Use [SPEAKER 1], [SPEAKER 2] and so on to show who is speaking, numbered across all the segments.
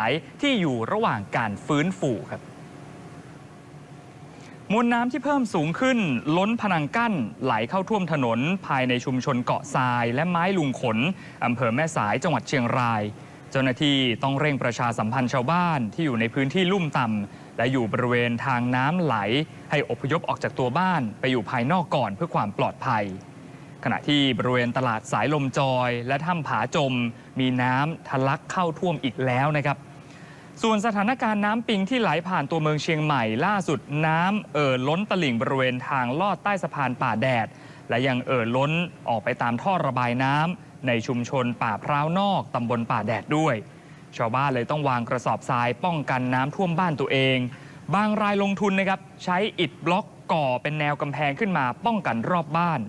[SPEAKER 1] ายที่อยู่ระหว่างการฟื้นฟูครับมวลน้ำที่เพิ่มสูงขึ้น ล้นพนังกั้นไหลเข้าท่วมถนน ภายในชุมชนเกาะทราย และไม้ลุงขนอำเภอแม่สายจังหวัดเชียงราย เจ้าหน้าที่ต้องเร่งประชาสัมพันธ์ชาวบ้านที่อยู่ในพื้นที่ลุ่มต่ำและอยู่บริเวณทางน้ำไหล ให้อพยพออกจากตัวบ้านไปอยู่ภายนอกก่อนเพื่อความปลอดภัย ขณะที่บริเวณตลาดสายลมจอย และถ้ำผาจม มีน้ำทะลักเข้าท่วมอีกแล้วนะครับ ส่วนสถานการณ์น้ำปิงที่ไหลผ่านตัวเมืองเชียงใหม่ ล่าสุดน้ำเอ่อล้นตลิ่งบริเวณทางลอดใต้สะพานป่าแดด และยังเอ่อล้นออกไปตามท่อระบายน้ำในชุมชนป่าพร้าวนอกตำบลป่าแดดด้วย ชาวบ้านเลยต้องวางกระสอบทรายป้องกันน้ำท่วมบ้านตัวเอง บางรายลงทุนนะครับใช้อิฐบล็อกก่อเป็นแนวกำแพงขึ้นมาป้องกันรอบบ้าน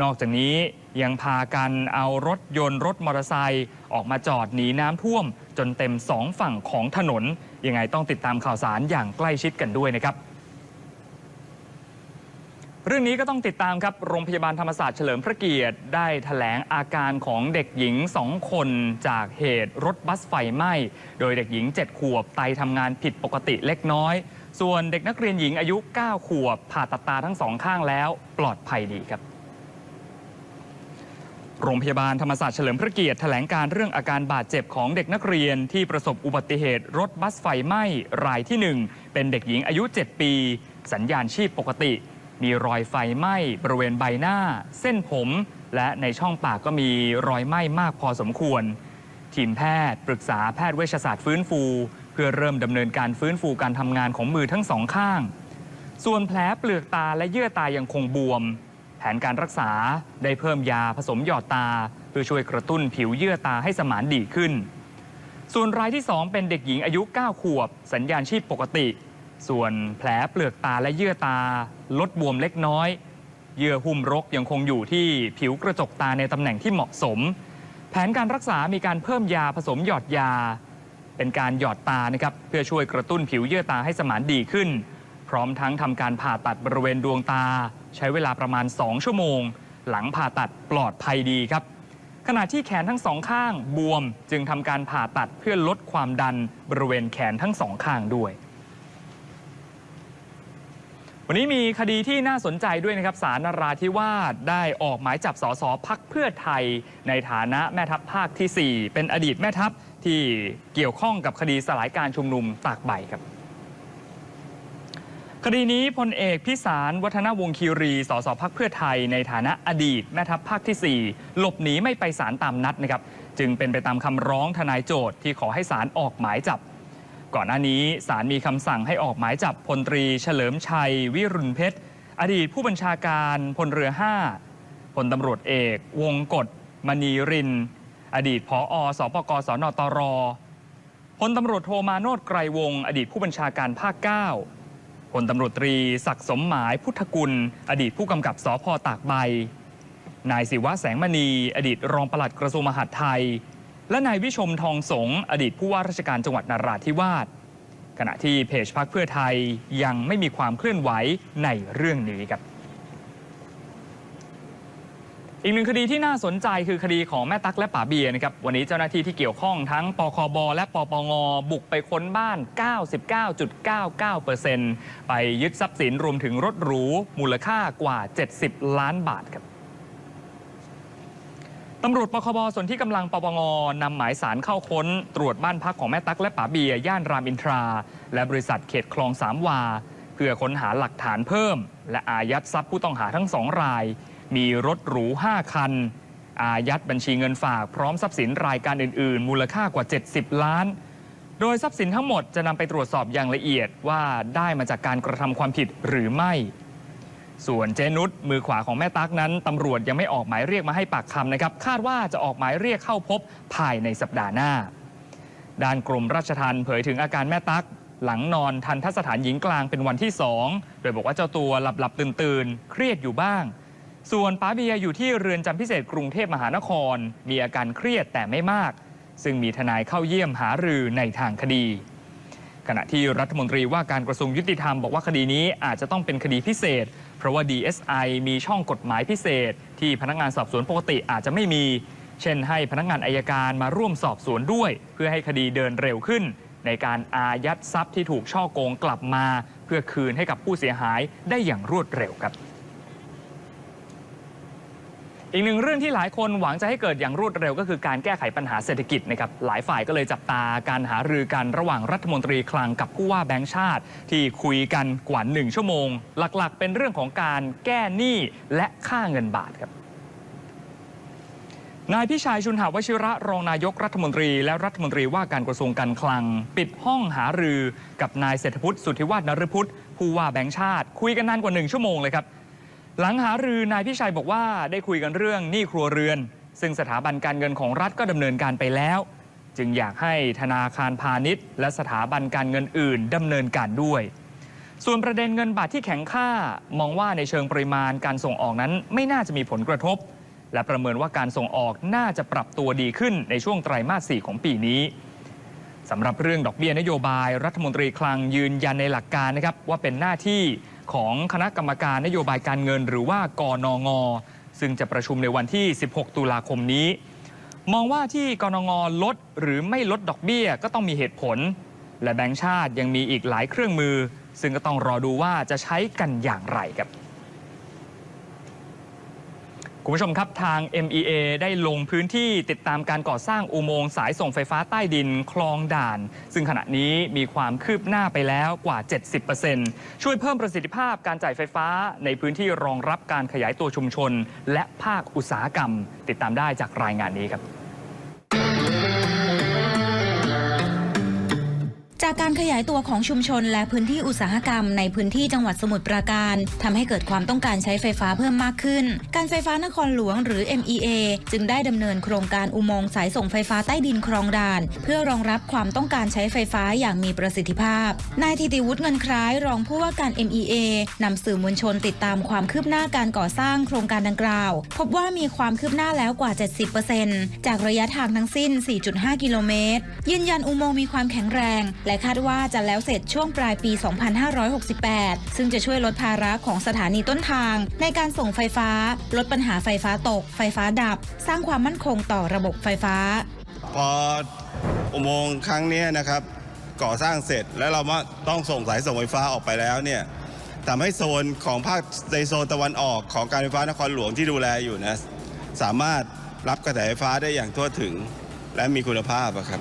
[SPEAKER 1] นอกจากนี้ยังพากันเอารถยนต์รถมอเตอร์ไซค์ออกมาจอดหนีน้ำท่วม จนเต็มสองฝั่งของถนน ยังไงต้องติดตามข่าวสารอย่างใกล้ชิดกันด้วยนะครับ เรื่องนี้ก็ต้องติดตามครับ โรงพยาบาลธรรมศาสตร์เฉลิมพระเกียรติ ได้ถแถลงอาการของเด็กหญิง2คนจากเหตุรถบัสไฟไหม้ โดยเด็กหญิง 7 ขวบไตทำงานผิดปกติเล็กน้อย ส่วนเด็กนักเรียนหญิงอายุ 9 ขวบผ่าตัดตาทั้งสองข้างแล้ว ปลอดภัยดีครับ โรงพยาบาลธรรมศาสตร์เฉลิมพระเกียรติแถลงการเรื่องอาการบาดเจ็บของเด็กนักเรียน ที่ประสบอุบัติเหตุรถบัสไฟไหม้รายที่ 1 เป็นเด็กหญิงอายุ 7 ปี สัญญาณชีพปกติ มีรอยไฟไหม้บริเวณใบหน้า เส้นผม และในช่องปากก็มีรอยไหม้มากพอสมควร ทีมแพทย์ปรึกษาแพทย์เวชศาสตร์ฟื้นฟู เพื่อเริ่มดำเนินการฟื้นฟูการทำงานของมือทั้งสองข้าง ส่วนแผลเปลือกตาและเยื่อตายังคงบวม แผนการรักษาได้เพิ่มยาผสมหยอดตา เพื่อช่วยกระตุ้นผิวเยื่อตาให้สมานดีขึ้น ส่วนรายที่ 2 เป็นเด็กหญิงอายุ 9 ขวบ สัญญาณชีพปกติ ส่วนแผลเปลือกตาและเยื่อตา ลดบวมเล็กน้อย เยื่อหุ้มรกยังคงอยู่ที่ผิวกระจกตาในตำแหน่งที่เหมาะสม แผนการรักษามีการเพิ่มยาผสมหยอดยา เป็นการหยอดตานะครับเพื่อช่วยกระตุ้นผิวเยื่อตาให้สมานดีขึ้น พร้อมทั้งทำการผ่าตัดบริเวณดวงตา ใช้เวลาประมาณ 2 ชั่วโมง หลังผ่าตัดปลอดภัยดีครับ ขณะที่แขนทั้งสองข้างบวมจึงทำการผ่าตัดเพื่อลดความดันบริเวณแขนทั้งสองข้างด้วย วันนี้มีคดีที่น่าสนใจด้วยนะครับสารนราธิวาสได้ออกหมายจับสสพักเพื่อไทย ในฐานะแม่ทัพภาคที่ 4 เป็นอดีตแม่ทัพที่เกี่ยวข้องกับคดีสลายการชุมนุมตากใบครับ คดีนี้พลเอกพิสารวัฒนวงคีรี สสพักเพื่อไทยในฐานะอดีตแม่ทัพภาคที่ 4 หลบหนีไม่ไปศาลตามนัดนะครับ จึงเป็นไปตามคำร้องทนายโจทย์ที่ขอให้ศาลออกหมายจับ ก่อนหน้านี้ศาลมีคำสั่งให้ออกหมายจับพลตรีเฉลิมชัย วิรุณเพชร อดีตผู้บัญชาการพลเรือ 5พลตำรวจเอก วงกฎมณีริน อดีตผอสปกสนตรพลตำรวจโทมาโนดไกรวง อดีตผู้บัญชาการภาค 9 พลตำรวจตรีศักดิ์สมหมายพุทธกุล อดีตผู้กำกับสพตากใบ นายศิวะแสงมณี อดีตรองปลัดกระทรวงมหาดไทย และนายวิชมทองสง อดีตผู้ว่าราชการจังหวัดนราธิวาสขณะที่เพจพักเพื่อไทยยังไม่มีความเคลื่อนไหวในเรื่องนี้ครับ อีกหนึ่งคดีที่น่าสนใจคือคดีของแม่ตั๊กและป๋าเบียนะครับวันนี้เจ้าหน้าที่ที่เกี่ยวข้องทั้งปคบและปปงบุกไปค้นบ้าน 99.99%ไปยึดทรัพย์สินรวมถึงรถหรูมูลค่ากว่า 70 ล้านบาทครับตำรวจปคบส่วนที่กำลังปปงนำหมายสารเข้าค้น ตรวจบ้านพักของแม่ตั๊กและป๋าเบียย่านรามอินทรา และบริษัทเขตคลองสามวา เพื่อค้นหาหลักฐานเพิ่ม และอายัดทรัพย์ผู้ต้องหาทั้งสองราย มีรถหรู 5 คัน อายัดบัญชีเงินฝากพร้อมทรัพย์สินรายการอื่น ๆ มูลค่ากว่า 70 ล้าน โดยทรัพย์สินทั้งหมดจะนำไปตรวจสอบอย่างละเอียดว่าได้มาจากการกระทำความผิดหรือไม่ ส่วนเจนุชมือขวาของแม่ตั๊กนั้นตำรวจยังไม่ออกหมายเรียกมาให้ปากคำนะครับ คาดว่าจะออกหมายเรียกเข้าพบภายในสัปดาห์หน้า ด้านกรมราชทัณฑ์เผยถึงอาการแม่ตั๊กหลังนอนทันทสถานหญิงกลางเป็นวันที่ 2 โดยบอกว่าเจ้าตัวหลับหลับตื่นตื่นเครียดอยู่บ้าง ส่วนป้าเบียอยู่ที่เรือนจำพิเศษกรุงเทพมหานคร มีอาการเครียดแต่ไม่มาก ซึ่งมีทนายเข้าเยี่ยมหารือในทางคดี ขณะที่รัฐมนตรีว่าการกระทรวงยุติธรรมบอกว่าคดีนี้อาจจะต้องเป็นคดีพิเศษ เพราะว่า DSI มีช่องกฎหมายพิเศษ ที่พนักงานสอบสวนปกติอาจจะไม่มี เช่น ให้พนักงานอายการมาร่วมสอบสวนด้วย เพื่อให้คดีเดินเร็วขึ้น ในการอายัดทรัพย์ที่ถูกช่อโกงกลับมา เพื่อคืนให้กับผู้เสียหายได้อย่างรวดเร็วครับ อีกหนึ่งเรื่องที่หลายคนหวังจะให้เกิดอย่างรวดเร็วก็คือการแก้ไขปัญหาเศรษฐกิจนะครับหลายฝ่ายก็เลยจับตาการหารือกันระหว่างรัฐมนตรีคลังกับผู้ว่าแบงค์ชาติ ที่คุยกันกว่าหนึ่งชั่วโมง หลักๆ เป็นเรื่องของการแก้หนี้และค่าเงินบาทครับนายพิชัยชุนหาวชิระรองนายกรัฐมนตรี และรัฐมนตรีว่าการกระทรวงการคลัง ปิดห้องหารือกับนายเศรษฐพุทธสุทธิวัฒนรพุทธผู้ว่าแบงค์ชาติ คุยกันนานกว่าหนึ่งชั่วโมงเลยครับ หลังหารือนายพิชัยบอกว่าได้คุยกันเรื่องหนี้ครัวเรือน ซึ่งสถาบันการเงินของรัฐก็ดำเนินการไปแล้ว จึงอยากให้ธนาคารพาณิชย์ และสถาบันการเงินอื่นดำเนินการด้วย ส่วนประเด็นเงินบาทที่แข็งค่ามองว่าในเชิงปริมาณการส่งออกนั้นไม่น่าจะมีผลกระทบ และประเมินว่าการส่งออกน่าจะปรับตัวดีขึ้นในช่วงไตรมาส4ของปีนี้สำหรับเรื่องดอกเบี้ยนโยบาย รัฐมนตรีคลังยืนยันในหลักการนะครับว่าเป็นหน้าที่ ของคณะกรรมการนโยบายการเงิน หรือว่ากนง ซึ่งจะประชุมในวันที่ 16 ตุลาคมนี้ มองว่าที่กนงลดหรือไม่ลดดอกเบี้ยก็ต้องมีเหตุผล และแบงก์ชาติยังมีอีกหลายเครื่องมือ ซึ่งก็ต้องรอดูว่าจะใช้กันอย่างไรครับ คุณผู้ชมครับทาง MEA ได้ลงพื้นที่ติดตามการก่อสร้างอุโมงค์สายส่งไฟฟ้าใต้ดินคลองด่าน ซึ่งขณะนี้มีความคืบหน้าไปแล้วกว่า 70%ช่วยเพิ่มประสิทธิภาพการจ่ายไฟฟ้าในพื้นที่รองรับการขยายตัวชุมชน และภาคอุตสาหกรรม ติดตามได้จากรายงานนี้ครับ
[SPEAKER 2] จากการขยายตัวของชุมชนและพื้นที่อุตสาหกรรมในพื้นที่จังหวัดสมุทรปราการทำให้เกิดความต้องการใช้ไฟฟ้าเพิ่มมากขึ้น การไฟฟ้านครหลวงหรือ MEA จึงได้ดำเนินโครงการอุโมงค์สายส่งไฟฟ้าใต้ดินคลองด่าน เพื่อรองรับความต้องการใช้ไฟฟ้าอย่างมีประสิทธิภาพ นายธิติวุฒิเงินคล้ายรองผู้ว่าการ MEA นำสื่อมวลชนติดตามความคืบหน้าการก่อสร้างโครงการดังกล่าว พบว่ามีความคืบหน้าแล้วกว่า 70%จากระยะทางทั้งสิ้น 4.5 กิโลเมตรยืนยันอุโมงค์มีความแข็งแรงและคาดว่าจะแล้วเสร็จช่วงปลายปี 2568 ซึ่งจะช่วยลดภาระของสถานีต้นทาง ในการส่งไฟฟ้า ลดปัญหาไฟฟ้าตก ไฟฟ้าดับ สร้างความมั่นคงต่อระบบไฟฟ้า
[SPEAKER 3] พออุโมงค์ครั้งนี้นะครับก่อสร้างเสร็จแล้วเรามาต้องส่งสายส่งไฟฟ้าออกไปแล้วเนี่ยทำให้โซนของภาคในโซนตะวันออกของการไฟฟ้านครหลวงที่ดูแลอยู่นะสามารถรับกระแสไฟฟ้าได้อย่างทั่วถึง และมีคุณภาพครับ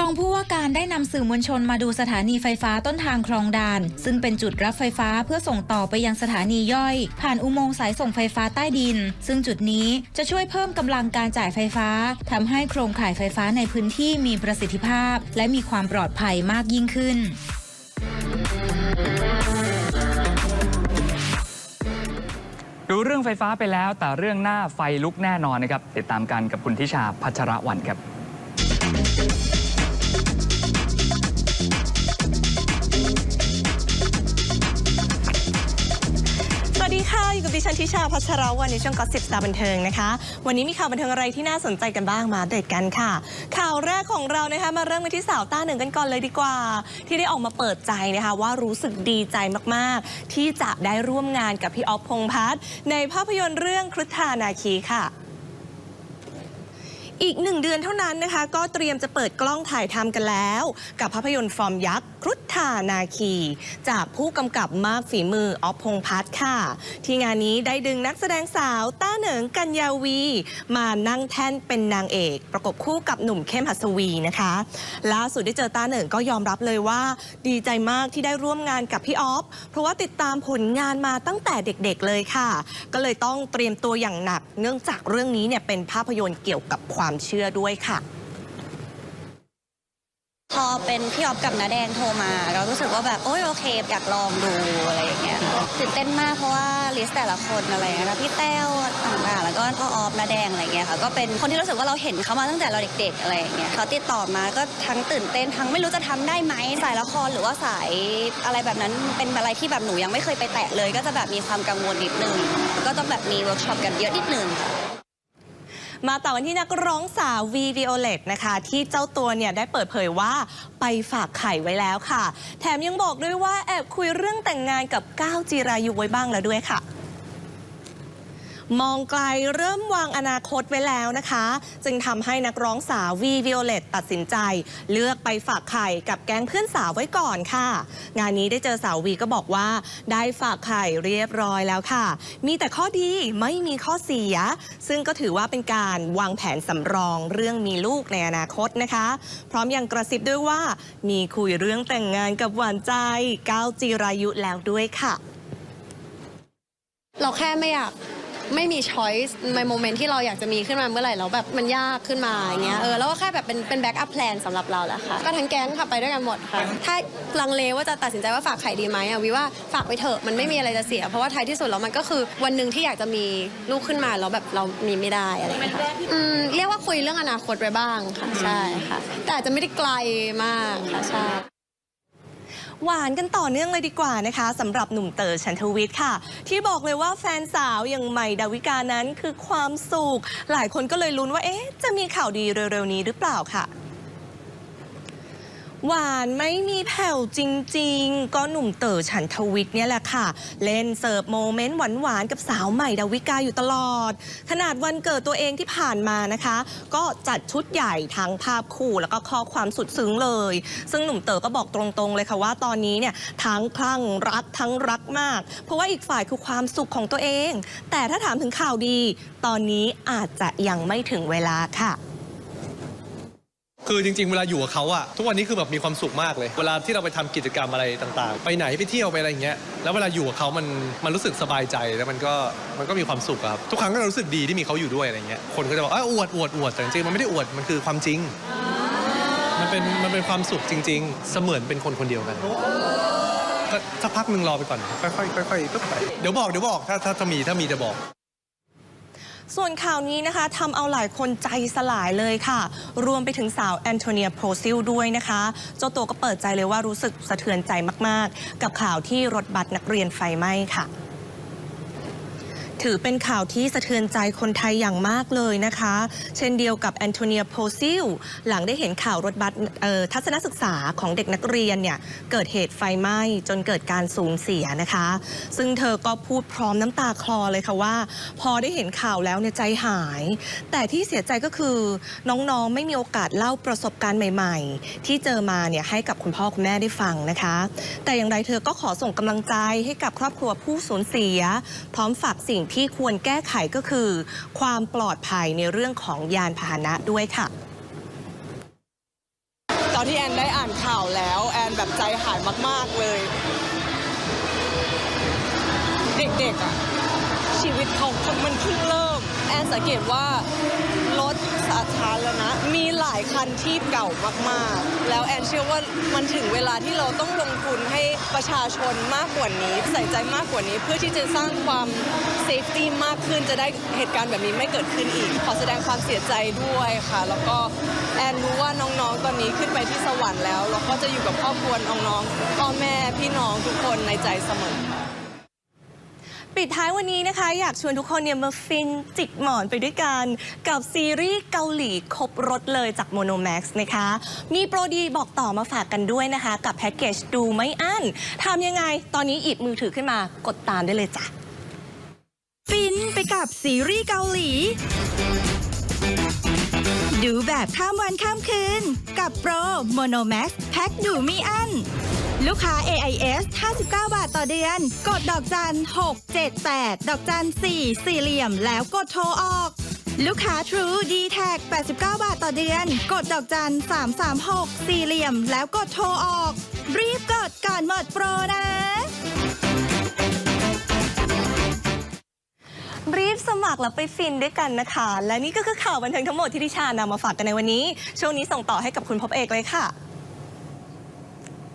[SPEAKER 2] รองผู้ว่าการได้นำสื่อมวลชนมาดูสถานีไฟฟ้าต้นทางคลองด่าน ซึ่งเป็นจุดรับไฟฟ้าเพื่อส่งต่อไปยังสถานีย่อย ผ่านอุโมงค์สายส่งไฟฟ้าใต้ดิน ซึ่งจุดนี้จะช่วยเพิ่มกำลังการจ่ายไฟฟ้าทำให้โครงข่ายไฟฟ้าในพื้นที่มีประสิทธิภาพ และมีความปลอดภัยมากยิ่งขึ้น
[SPEAKER 1] ดูเรื่องไฟฟ้าไปแล้วแต่เรื่องหน้าไฟลุกแน่นอนนะครับติดตามกันกับคุณทิชาพัชระวันครับ
[SPEAKER 4] ดิฉันทิชาพัชรวันในช่วงก็สิบตาบันเทิงนะคะ วันนี้มีข่าวบันเทิงอะไรที่น่าสนใจกันบ้างมาเด็ดกันค่ะ ข่าวแรกของเรานะคะมาเริ่มกันที่สาวต้าหนึ่งกันก่อนเลยดีกว่า ที่ได้ออกมาเปิดใจนะคะว่ารู้สึกดีใจมากๆ ที่จะได้ร่วมงานกับพี่ออฟพงษ์พัฒน์ในภาพยนตร์เรื่องครุฑานาคีค่ะ อีกหนึ่งเดือนเท่านั้นนะคะ ก็เตรียมจะเปิดกล้องถ่ายทำกันแล้ว กับภาพยนตร์ฟอร์มยักษ์ครุฑานาคี จากผู้กำกับมากฝีมือออฟพงพัฒน์ค่ะ ที่งานนี้ได้ดึงนักแสดงสาวต้าเหนิงกัญญาวี มานั่งแท่นเป็นนางเอก ประกบคู่กับหนุ่มเข้มหัสวีนะคะล่าสุดได้เจอต้าเหนิงก็ยอมรับเลยว่า ดีใจมากที่ได้ร่วมงานกับพี่ออฟเพราะว่าติดตามผลงานมาตั้งแต่เด็กๆเลยค่ะ ก็เลยต้องเตรียมตัวอย่างหนัก เนื่องจากเรื่องนี้เนี่ยเป็นภาพยนตร์เกี่ยวกับความเชื่อด้วยค่ะ
[SPEAKER 5] พอเป็นพี่ออฟกับนาแดงโทรมา เรารู้สึกว่าแบบโอ้ยโอเคอยากลองดูอะไรอย่างเงี้ยตื่นเต้นมากเพราะว่าลิสต์แต่ละคนอะไรเงี้ยนะพี่แต้วต่างๆแล้วก็พ่อออฟนาแดงอะไรอย่างเงี้ยค่ะก็เป็นคนที่รู้สึกว่าเราเห็นเขามาตั้งแต่เราเด็กๆอะไรอย่างเงี้ยเขาติดต่อมาก็ทั้งตื่นเต้นทั้งไม่รู้จะทำได้ไหมสายละครหรือว่าสายอะไรแบบนั้นเป็นอะไรที่แบบหนูยังไม่เคยไปแตะเลย ก็จะแบบมีความกังวลนิดนึงก็ต้องแบบมีเวิร์กช็อปกันเยอะนิดนึง
[SPEAKER 4] มาต่อกันที่นักร้องสาววีดีโอเลตนะคะ ที่เจ้าตัวเนี่ยได้เปิดเผยว่าไปฝากไข่ไว้แล้วค่ะ แถมยังบอกด้วยว่าแอบคุยเรื่องแต่งงานกับก้าวจีรายุไว้บ้างแล้วด้วยค่ะ มองไกลเริ่มวางอนาคตไว้แล้วนะคะ จึงทำให้นักร้องสาววีวิโอเลตตัดสินใจ เลือกไปฝากไข่กับแก๊งเพื่อนสาวไว้ก่อนค่ะ งานนี้ได้เจอสาววีก็บอกว่า ได้ฝากไข่เรียบร้อยแล้วค่ะ มีแต่ข้อดีไม่มีข้อเสีย ซึ่งก็ถือว่าเป็นการวางแผนสำรองเรื่องมีลูกในอนาคตนะคะ พร้อมยังกระซิบด้วยว่า มีคุยเรื่องแต่งงานกับหวานใจก้าวจีรายุแล้วด้วยค่ะ
[SPEAKER 6] เราแค่ไม่อยาก ไม่มีช้อยส์ในโมเมนต์ที่เราอยากจะมีขึ้นมาเมื่อไหร่แล้วแบบมันยากขึ้นมาอย่างเงี้ยเออแล้วก็แค่แบบเป็นเป็นแบ็กอัพแพลนสำหรับเราแหละค่ะก็ทั้งแก๊งค่ะไปด้วยกันหมดค่ะ ถ้าลังเลว่าจะตัดสินใจว่าฝากไข่ดีไหมอะวิว่าฝากไปเถอะมันไม่มีอะไรจะเสีย เพราะว่าท้ายที่สุดแล้วมันก็คือวันหนึ่งที่อยากจะมีลูกขึ้นมาแล้วแบบเรามีไม่ได้อะไรอย่างเงี้ยค่ะอืมเรียกว่าคุยเรื่องอนาคตไปบ้างค่ะใช่ค่ะแต่อาจจะไม่ได้ไกลมากค่ะใช่
[SPEAKER 4] หวานกันต่อเนื่องเลยดีกว่านะคะสำหรับหนุ่มเต๋อชันทวิทย์ค่ะ ที่บอกเลยว่าแฟนสาวอย่างใหม่ดาวิกานั้นคือความสุข หลายคนก็เลยลุ้นว่าเอ๊ะจะมีข่าวดีเร็วๆนี้หรือเปล่าค่ะ หวานไม่มีแผ่วจริง ๆ ก็หนุ่มเต๋อฉันทวิทย์เนี่ยแหละค่ะ เล่นเสิร์ฟโมเมนต์หวานๆกับสาวใหม่ดาวิกาอยู่ตลอด ขนาดวันเกิดตัวเองที่ผ่านมานะคะ ก็จัดชุดใหญ่ทั้งภาพคู่แล้วก็ข้อความสุดซึ้งเลย ซึ่งหนุ่มเต๋อก็บอกตรงๆเลยค่ะว่าตอนนี้เนี่ยทั้งคลั่งรักทั้งรักมาก เพราะว่าอีกฝ่ายคือความสุขของตัวเอง แต่ถ้าถามถึงข่าวดี ตอนนี้อาจจะยังไม่ถึงเวลาค่ะ
[SPEAKER 7] คือจริงๆ เวลาอยู่กับเขาอะทุกวันนี้คือแบบมีความสุขมากเลย เวลาที่เราไปทำกิจกรรมอะไรต่างๆ ไปไหนไปเที่ยวไปอะไรอย่างเงี้ย แล้วเวลาอยู่กับเขามันมันรู้สึกสบายใจแล้วมันก็มันก็มีความสุขครับ ทุกครั้งก็รู้สึกดีที่มีเขาอยู่ด้วยอะไรเงี้ย คนก็จะบอกอ้าวอวดอวดอวดแต่จริงๆ มันไม่ได้อวด มันคือความจริง มันเป็นมันเป็นความสุขจริง ๆ เสมือนเป็นคนคนเดียวกันสักพักหนึ่งรอไปก่อน ค่อยๆค่อยๆปึ๊บไป เดี๋ยวบอกเดี๋ยวบอก ถ้าถ้ามีถ้ามีจะบอก
[SPEAKER 4] ส่วนข่าวนี้นะคะทำเอาหลายคนใจสลายเลยค่ะ รวมไปถึงสาวแอนโทเนียโพซิลด้วยนะคะ เจ้าตัวก็เปิดใจเลยว่ารู้สึกสะเทือนใจมาก ๆ กับข่าวที่รถบัสนักเรียนไฟไหม้ค่ะ ถือเป็นข่าวที่สะเทือนใจคนไทยอย่างมากเลยนะคะ เช่นเดียวกับแอนโทเนียโพซิลหลังได้เห็นข่าวรถบัสทัศนศึกษาของเด็กนักเรียนเนี่ยเกิดเหตุไฟไหม้จนเกิดการสูญเสียนะคะ ซึ่งเธอก็พูดพร้อมน้ำตาคลอเลยค่ะว่า พอได้เห็นข่าวแล้วเนี่ยใจหาย แต่ที่เสียใจก็คือน้องๆ ไม่มีโอกาสเล่าประสบการณ์ใหม่ ๆ ที่เจอมาเนี่ยให้กับคุณพ่อคุณแม่ได้ฟังนะคะ แต่อย่างไรเธอก็ขอส่งกำลังใจให้กับครอบครัวผู้สูญเสีย พร้อมฝากสิ่งที่ควรแก้ไขก็คือ ความปลอดภัยในเรื่องของยานพาหนะด้วยค่ะ
[SPEAKER 8] ตอนที่แอนได้อ่านข่าวแล้ว แอนแบบใจหายมาก ๆ เลย เด็กๆอะชีวิตเขามันเพิ่งเริ่ม แอนสังเกตว่า รถสาธารณะมีหลายคันที่เก่ามากๆ แล้วแอนเชื่อว่ามันถึงเวลาที่เราต้องลงทุนให้ประชาชนมากกว่านี้ ใส่ใจมากกว่านี้ เพื่อที่จะสร้างความเซฟตี้มากขึ้นจะได้เหตุการณ์แบบนี้ไม่เกิดขึ้นอีก ขอแสดงความเสียใจด้วยค่ะ แล้วก็แอนรู้ว่าน้องๆตอนนี้ขึ้นไปที่สวรรค์แล้วแล้วก็จะอยู่กับครอบครัวน้องๆพ่อแม่พี่น้องทุกคนในใจเสมอ
[SPEAKER 4] ปิดท้ายวันนี้นะคะ อยากชวนทุกคนเนี่ยมาฟินจิกหมอนไปด้วยกัน กับซีรีส์เกาหลีครบรถเลยจาก Monomax นะคะ มีโปรดีบอกต่อมาฝากกันด้วยนะคะ กับแพ็กเกจดูไม่อั้นทำยังไงตอนนี้หยิบมือถือขึ้นมากดตามได้เลยจ้ะ
[SPEAKER 9] ฟินไปกับซีรีส์เกาหลี ดูแบบข้ามวันข้ามคืน กับโปรโมโนแม็กแพ็คดูไมีอัน ลูกค้า AIS 59 บาทต่อเดือน กดดอกจัน 678 ดอกจัน 4 สี่เหลี่ยม แล้วกดโทรออก ลูกค้า True d t a c 89 บาทต่อเดือน กดดอกจัน 336 สี่เหลี่ยม แล้วกดโทรออก รีบกดก่อนหมดโปรนะ
[SPEAKER 4] รีบสมัครแล้วไปฟินด้วยกันนะคะ และนี่ก็คือข่าวบันเทิงทั้งหมดที่ดิชานำมาฝากกันในวันนี้ ช่วงนี้ส่งต่อให้กับคุณพบเอกเลยค่ะ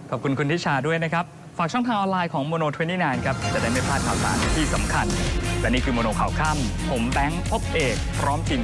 [SPEAKER 1] ขอบคุณคุณทิชาด้วยนะครับ ฝากช่องทางออนไลน์ของโมโน29ครับ จะได้ไม่พลาดข่าวสารที่สำคัญ และนี่คือโมโนข่าวค่ำผมแบงค์พบเอก พร้อมทีม